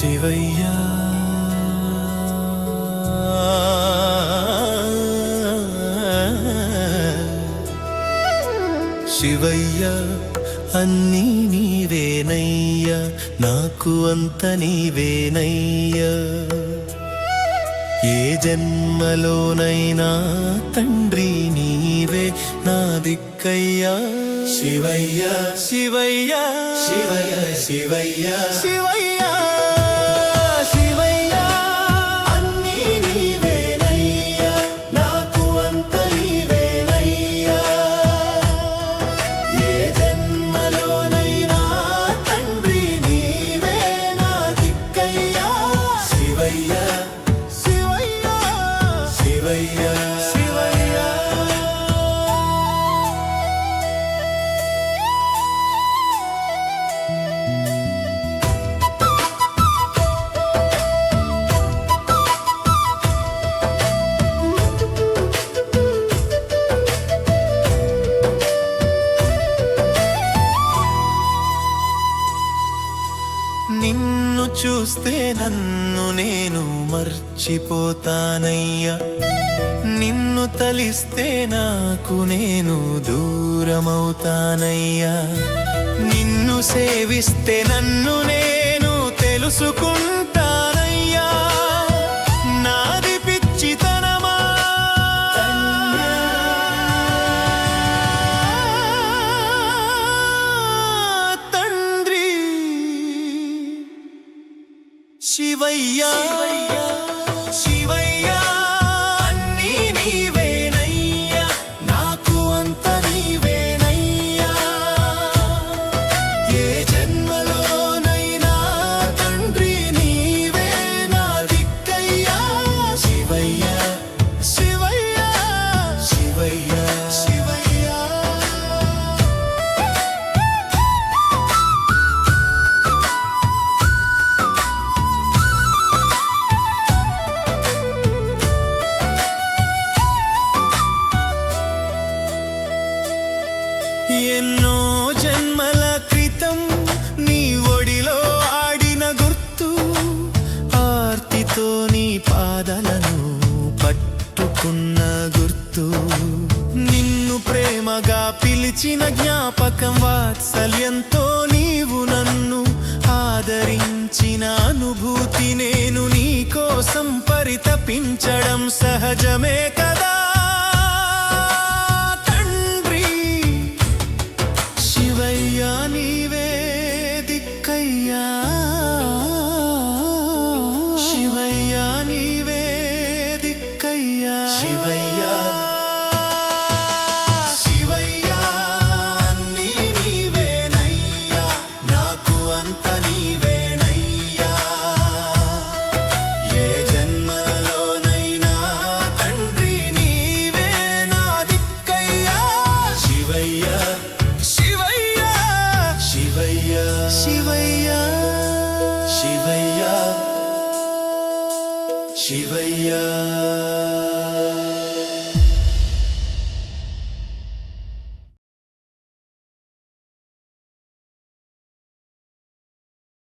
శివయ్యా. శివయ్య అన్నీ నీవేనయ్యా నాకు అంత నీవేనయ్యా. ఏ జన్మలోనైనా తండ్రి నీవే నా దిక్కయ్యా. శివయ్య. శివయ్య. శివయ్య శివయ్య. శివయ్య. శివయ్య చూస్తే నన్ను నేను మర్చిపోతానయ్యా. నిన్ను తలిస్తే నాకు నేను దూరమవుతానయ్యా. నిన్ను సేవిస్తే నన్ను నేను తెలుసుకుంటా. శివయ్యా శివయ్యా ఎన్నో జన్మల క్రితం నీ ఒడిలో ఆడిన గుర్తు ఆర్తితో నీ పాదలను పట్టుకున్న గుర్తు. నిన్ను ప్రేమగా పిలిచిన జ్ఞాపకం వాత్సల్యంతో నీవు నన్ను ఆదరించిన అనుభూతి నేను నీ కోసం పరితపించడం సహజమే కదా? శివయ్యా నీవే దిక్కయ్యా. శివయ్యా. శివయ్యా అన్నీ నీవేనయ్యా. శివయ్యా శివయ్యా శివయ్యా శివయ్యా